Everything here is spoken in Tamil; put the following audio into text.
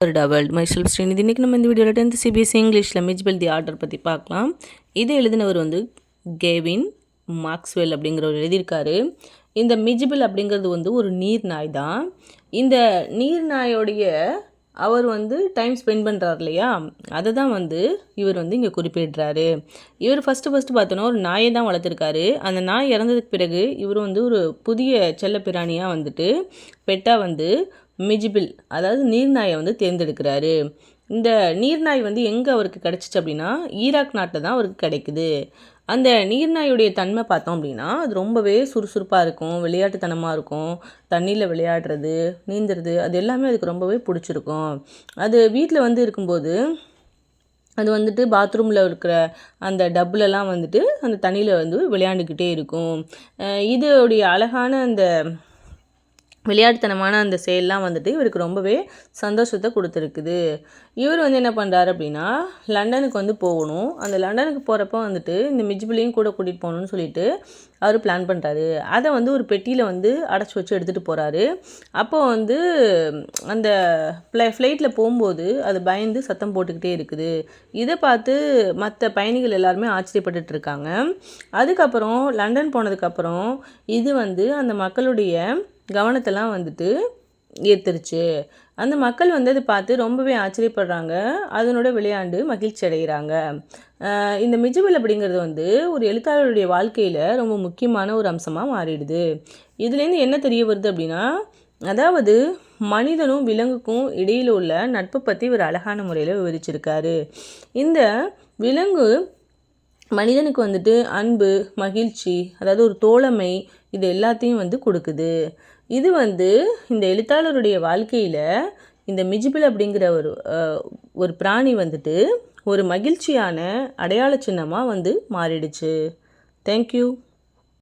டபுள் மைசெல்ஃப் ஸ்ரீநிதி இன்றைக்கி நம்ம இந்த வீடியோவில் டென்த் சிபிஎஸ்சி இங்கிலீஷில் மிஜ்பெல் தி ஆர்டர் பற்றி பார்க்கலாம். இது எழுதினவர் வந்து கேவின் மார்க்ஸ்வெல் அப்படிங்கிறவர் எழுதியிருக்காரு. இந்த மிஜிபிள் அப்படிங்கிறது வந்து ஒரு நீர் நாய் தான். இந்த நீர் நாயோடைய அவர் வந்து டைம் ஸ்பெண்ட் பண்ணுறாரு இல்லையா? அதை தான் வந்து இவர் வந்து இங்கே குறிப்பிடுறாரு. இவர் ஃபஸ்ட்டு ஃபஸ்ட்டு பார்த்தோன்னா ஒரு நாயை தான் வளர்த்துருக்காரு. அந்த நாய் இறந்ததுக்கு பிறகு இவர் வந்து ஒரு புதிய செல்ல பிராணியாக வந்துட்டு பெட்டாக வந்து மிஜிபிள் அதாவது நீர்நாயை வந்து தேர்ந்தெடுக்கிறாரு. இந்த நீர்நாய் வந்து எங்கே அவருக்கு கிடச்சிச்சு அப்படின்னா ஈராக் நாட்டில் தான் அவருக்கு கிடைக்குது. அந்த நீர்நாயுடைய தன்மை பார்த்தோம் அப்படின்னா அது ரொம்பவே சுறுசுறுப்பாக இருக்கும் விளையாட்டுத்தனமாக இருக்கும். தண்ணியில் விளையாடுறது நீந்துறது அது எல்லாமே அதுக்கு ரொம்பவே பிடிச்சிருக்கும். அது வீட்டில் வந்து இருக்கும்போது அது வந்துட்டு பாத்ரூமில் இருக்கிற அந்த டப்புலலாம் வந்துட்டு அந்த தண்ணியில் வந்து விளையாண்டுக்கிட்டே இருக்கும். இதோடைய அழகான அந்த விளையாட்டுத்தனமான அந்த செயல்லாம் வந்துட்டு இவருக்கு ரொம்பவே சந்தோஷத்தை கொடுத்துருக்குது. இவர் வந்து என்ன பண்ணுறாரு அப்படின்னா லண்டனுக்கு வந்து போகணும். அந்த லண்டனுக்கு போகிறப்ப வந்துட்டு இந்த மிஜ்பிளையும் கூட கூட்டிகிட்டு போகணுன்னு சொல்லிட்டு அவர் பிளான் பண்ணுறாரு அதை வந்து ஒரு பெட்டியில் வந்து அடைச்சி வச்சு எடுத்துகிட்டு போகிறாரு அப்போ வந்து அந்த ஃப்ளை ஃப்ளைட்டில் போகும்போது அது பயந்து சத்தம் போட்டுக்கிட்டே இருக்குது. இதை பார்த்து மற்ற பயணிகள் எல்லாருமே ஆச்சரியப்பட்டுட்டு இருக்காங்க. அதுக்கப்புறம் லண்டன் போனதுக்கப்புறம் இது வந்து அந்த மக்களுடைய கவனத்தெல்லாம் வந்துட்டு ஈர்த்துருச்சு. அந்த மக்கள் வந்து அதை பார்த்து ரொம்பவே ஆச்சரியப்படுறாங்க. அதனோட விளையாண்டு மகிழ்ச்சி அடைகிறாங்க. இந்த மிஜுவல் அப்படிங்கிறது வந்து ஒரு எழுத்தாளருடைய வாழ்க்கையில் ரொம்ப முக்கியமான ஒரு அம்சமாக மாறிடுது. இதுலேருந்து என்ன தெரிய வருது அப்படின்னா அதாவது மனிதனும் விலங்குக்கும் இடையில் உள்ள நட்பை பற்றி ஒரு அழகான முறையில் விவரிச்சிருக்காரு. இந்த விலங்கு மனிதனுக்கு வந்துட்டு அன்பு மகிழ்ச்சி அதாவது ஒரு தோழமை இது எல்லாத்தையும் வந்து கொடுக்குது. இது வந்து இந்த எழுத்தாளருடைய வாழ்க்கையில் இந்த மிஜிபிள் அப்படிங்கிற ஒரு ஒரு பிராணி வந்துட்டு ஒரு மகிழ்ச்சியான அடையாள சின்னமாக வந்து மாறிடுச்சு. தேங்க்யூ